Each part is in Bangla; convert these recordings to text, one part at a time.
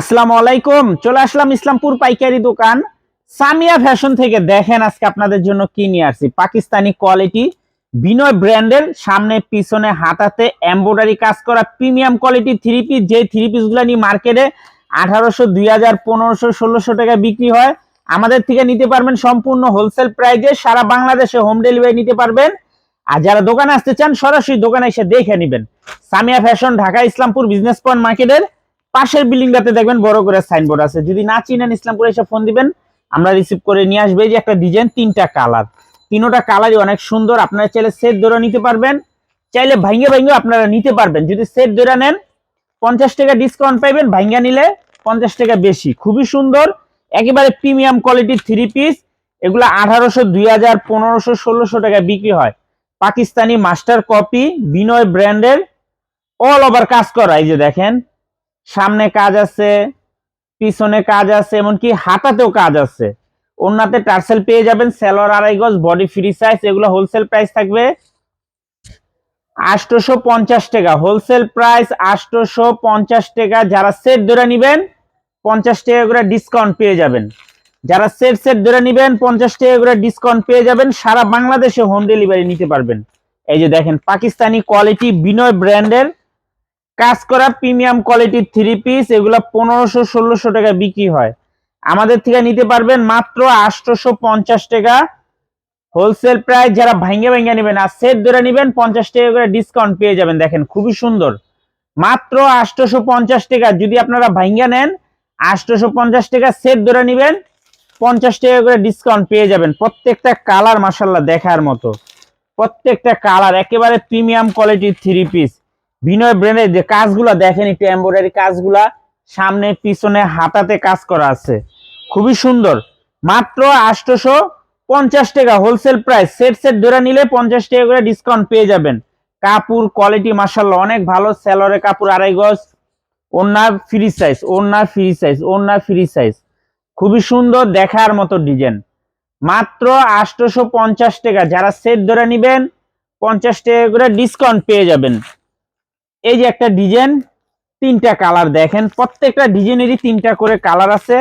আসসালামু আলাইকুম, চলে আসলাম ইসলামপুর পাইকারি দোকান। সামিয়া ফ্যাশন থেকে দেখেন আজকে আপনাদের জন্য কি নিয়ে আসছি। পাকিস্তানি কোয়ালিটি, বিনয় ব্র্যান্ডের সামনে, পিছনে, হাতাতে এমব্রয়ডারি কাজ করা প্রিমিয়াম কোয়ালিটি থ্রি পিস। যে থ্রি পিসগুলো নিয়ে মার্কেটে আঠারোশো, দুই হাজার, পনেরোশো, ষোলোশো টাকা বিক্রি হয়, আমাদের থেকে নিতে পারবেন সম্পূর্ণ হোলসেল প্রাইজে সারা বাংলাদেশে হোম ডেলিভারি নিতে পারবেন। আর যারা দোকানে আসতে চান, সরাসরি দোকানে এসে দেখে নেবেন। Samia fashion, Dhaka Islampur business point মার্কেটের পাশের বিল্ডিংটাতে দেখবেন বড় করে সাইনবোর্ড আছে। যদি না চিনেন ইসলামপুরে এসে ফোন দিবেন, আমরা রিসিভ করে নিয়ে আসবে। যে একটা ডিজাইন তিনটা কালার তিনোটা কালারই অনেক সুন্দর। আপনারা চাইলে সেট ধরে নিতে পারবেন। চাইলে ভাঙ্গে ভাঙ্গে আপনারা নিতে পারবেন। যদি সেট ধরে নেন, পঞ্চাশ টাকা ডিসকাউন্ট পাইবেন। ভাঙ্গা নিলে পঞ্চাশ টাকা বেশি। খুবই সুন্দর। একেবারে প্রিমিয়াম কোয়ালিটির থ্রি পিস এগুলো আঠারোশো, দুই হাজার, পনেরোশো, ষোলোশো টাকা বিক্রি হয়। পাকিস্তানি মাস্টার কপি বিনয় ব্র্যান্ডের। অল ওভার কাজ করা। এই যে দেখেন সামনে কাজ আছে, পিছনে কাজ আছে, এমনকি হাতাতেও কাজ আছে। ওনাতে টার্সেল পেয়ে যাবেন, সেলোয়ার আড়াই গজ, বডি ফ্রি সাইজ এগুলো হোলসেল প্রাইস থাকবে আটশোশো পঞ্চাশ টাকা। হোলসেল প্রাইস আটশোশো পঞ্চাশ টাকা। যারা সেট ধরে নিবেন, পঞ্চাশ টাকা করে ডিসকাউন্ট পেয়ে যাবেন। যারা সেট সেট ধরে নিবেন, পঞ্চাশ টাকা করে ডিসকাউন্ট পেয়ে যাবেন, সারা বাংলাদেশে হোম ডেলিভারি নিতে পারবেন। এই যে দেখেন, পাকিস্তানি কোয়ালিটি বিনয় ব্র্যান্ডের কাজ করা প্রিমিয়াম কোয়ালিটির থ্রি পিস, এগুলো পনেরোশো, ষোলোশো টাকা বিক্রি হয়। আমাদের থেকে নিতে পারবেন মাত্র আটশোশো পঞ্চাশ টাকা। হোলসেল প্রাইস যারা ভাঙ্গে ভাঙ্গে নেবেন আর সেট ধরে নেবেন, পঞ্চাশ টাকা করে ডিসকাউন্ট পেয়ে যাবেন। দেখেন, খুবই সুন্দর। মাত্র আটশোশো পঞ্চাশ টাকা। যদি আপনারা ভাঙ্গা নেন, আটশোশো পঞ্চাশ টাকা সেট ধরে নেবেন, পঞ্চাশ টাকা করে ডিসকাউন্ট পেয়ে যাবেন। প্রত্যেকটা কালার মাসাল্লাহ দেখার মতো। প্রত্যেকটা কালার, একেবারে প্রিমিয়াম কোয়ালিটির থ্রি পিস। বিনয় ব্র্যান্ডের যে কাজগুলো দেখেন, একটু এমব্রয়ডারি কাজগুলা, সামনে, পিছনে, হাতাতে কাজ করা আছে। খুবই সুন্দর। মাত্র আটশোশো পঞ্চাশ টাকা হোলসেল প্রাইস সেট সেট ধরে নিলে পঞ্চাশ টাকা করে ডিসকাউন্ট পেয়ে যাবেন। কাপড় কোয়ালিটি মার্শাল্লাহ অনেক ভালো। সেলরের কাপড় আড়াই গজ। ওনার ফ্রি সাইজ ওনার ফ্রি সাইজ ওনার ফ্রি সাইজ খুবই সুন্দর দেখার মতো ডিজাইন মাত্র আটশোশো পঞ্চাশ টাকা। যারা সেট ধরে নিবেন, পঞ্চাশ টাকা করে ডিসকাউন্ট পেয়ে যাবেন। এই যে একটা ডিজাইন, তিনটা কালার দেখেন। প্রত্যেকটা ডিজাইনেরই তিনটা করে কালার আছে।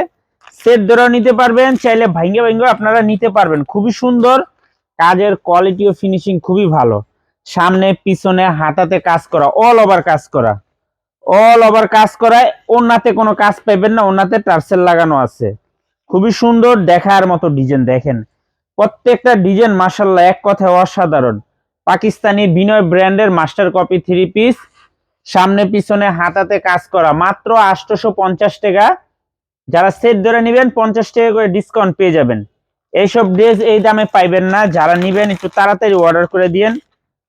সেট ধরে নিতে পারবেন, চাইলে ভাঙ্গে ভাঙ্গে আপনারা নিতে পারবেন। খুবই সুন্দর। কাজের কোয়ালিটি ও ফিনিশিং খুবই ভালো। সামনে, পিছনে, হাতাতে কাজ করা অল ওভার কাজ করা। অল ওভার কাজ করায় ওনাতে কোনো কাজ পাইবেন না ওনাতে টার্সেল লাগানো আছে। খুবই সুন্দর, দেখার মতো ডিজাইন দেখেন। প্রত্যেকটা ডিজাইন মাসাল্লাহ এক কথায় অসাধারণ। পাকিস্তানি বিনয় ব্র্যান্ডের মাস্টার কপি থ্রি পিস সামনে পিছনে হাতাতে কাজ করা। মাত্র আটশোশো পঞ্চাশ টাকা। যারা সেট ধরে নেবেন, পঞ্চাশ টাকা করে ডিসকাউন্ট পেয়ে যাবেন। এইসব ড্রেস এই দামে পাইবেন না। যারা নিবেন, একটু তাড়াতাড়ি অর্ডার করে দিয়েন।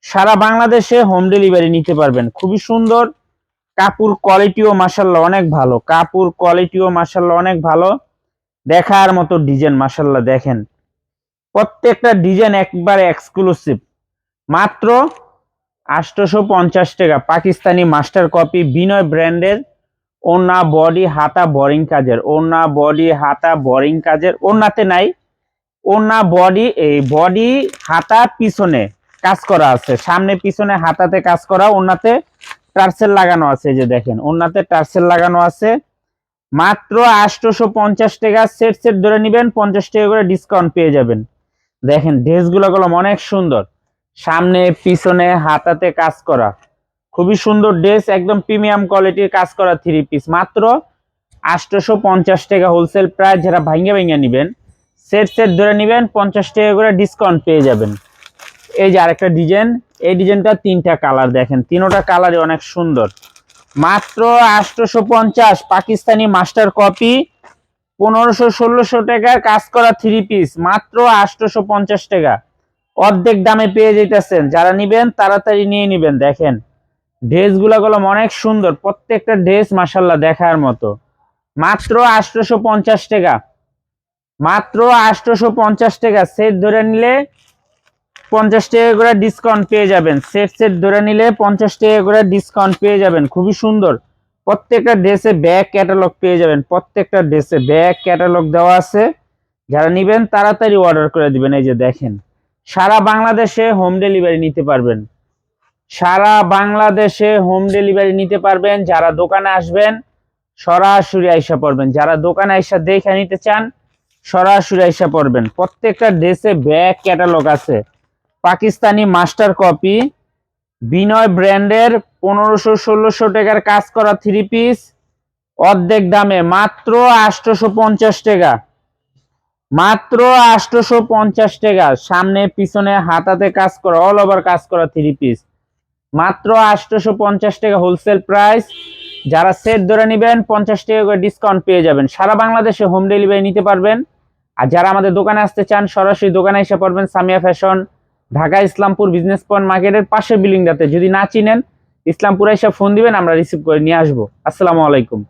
সারা বাংলাদেশে হোম ডেলিভারি নিতে পারবেন। খুবই সুন্দর। কাপড় কোয়ালিটিও মাসাল্লাহ অনেক ভালো। কাপড় কোয়ালিটিও মাসাল্লাহ অনেক ভালো। দেখার মতো ডিজাইন মাসাল্লাহ দেখেন। প্রত্যেকটা ডিজাইন একবার এক্সক্লুসিভ মাত্র আটশোশো পঞ্চাশ টাকা। পাকিস্তানি মাস্টার কপি বিনয় ব্র্যান্ডের ওনা বডি হাতা বরিং কাজের ওনা বডি হাতা বরিং কাজের ওনাতে নাই ওনা বডি, এই বডি হাতা পিছনে কাজ করা আছে। সামনে পিছনে হাতাতে কাজ করা ওনাতে টার্সেল লাগানো আছে যে দেখেন ওনাতে টার্সেল লাগানো আছে। মাত্র আটশোশো পঞ্চাশ টাকা, সেট সেট ধরে নিবেন, পঞ্চাশ টাকা করে ডিসকাউন্ট পেয়ে যাবেন। দেখেন ড্রেসগুলো গুলো অনেক সুন্দর। সামনে, পিছনে, হাতাতে কাজ করা। খুবই সুন্দর ড্রেস, একদম প্রিমিয়াম কোয়ালিটির কাজ করা থ্রি পিস। মাত্র আটশোশো পঞ্চাশ টাকা হোলসেল প্রাইস, যারা ভাঙ্গে ভেঙে নেবেন, সেট সেট ধরে নেবেন, পঞ্চাশ টাকা করে ডিসকাউন্ট পেয়ে যাবেন। এই যে আরেকটা ডিজাইন, এই ডিজাইনটা তিনটা কালার দেখেন, তিনোটা কালারই অনেক সুন্দর। মাত্র আটশোশো পঞ্চাশ পাকিস্তানি মাস্টার কপি, পনেরোশো ষোলোশো টাকার কাজ করা থ্রি পিস, মাত্র আটশোশো পঞ্চাশ টাকা। অর্ধেক দামে পেয়ে যেতেছেন যারা নিবেন, তাড়াতাড়ি নিয়ে নিবেন। দেখেন, ড্রেসগুলো গুলো অনেক সুন্দর। প্রত্যেকটা ড্রেস মাসাল্লাহ দেখার মতো। মাত্র আটশোশো পঞ্চাশ টাকা। মাত্র আটশোশো পঞ্চাশ টাকা। সেট ধরে নিলে পঞ্চাশ টাকা করে ডিসকাউন্ট পেয়ে যাবেন। সেট সেট ধরে নিলে পঞ্চাশ টাকা করে ডিসকাউন্ট পেয়ে যাবেন। খুবই সুন্দর। প্রত্যেকটা ড্রেসে ব্যাগ ক্যাটালগ পেয়ে যাবেন। প্রত্যেকটা ড্রেসে ব্যাগ ক্যাটালগ দেওয়া আছে। যারা নিবেন, তাড়াতাড়ি অর্ডার করে দিবেন। এই যে দেখেন। সারা বাংলাদেশে হোম ডেলিভারি নিতে পারবেন। সারা বাংলাদেশে হোম ডেলিভারি নিতে পারবেন, যারা দোকানে আসবেন, সরাসরি আইসা পড়বেন। যারা দোকানে আইসা দেখে নিতে চান, সরাসরি আইসা পড়বেন। প্রত্যেকটা ড্রেসে ব্যাগ ক্যাটালগ আছে। পাকিস্তানি মাস্টার কপি বিনয় ব্র্যান্ডের পনেরোশো ষোলোশো টাকার কাজ করা থ্রি পিস অর্ধেক দামে মাত্র আটশোশো পঞ্চাশ টাকা। মাত্র আটশোশো পঞ্চাশ টাকা। সামনে, পিছনে, হাতাতে কাজ করা অল ওভার কাজ করা থ্রি পিস মাত্র আটশোশো পঞ্চাশ টাকা হোলসেল প্রাইস যারা সেট ধরে নেবেন, পঞ্চাশ টাকা করে ডিসকাউন্ট পেয়ে যাবেন। সারা বাংলাদেশে হোম ডেলিভারি নিতে পারবেন। আর যারা আমাদের দোকানে আসতে চান, সরাসরি দোকানে এসে পড়বেন Samia fashion Dhaka Islampur business point মার্কেটের পাশের বিল্ডিংটাতে যদি না চিনেন, ইসলামপুরে এসে ফোন দিবেন, আমরা রিসিভ করে নিয়ে আসব। আসসালামু আলাইকুম।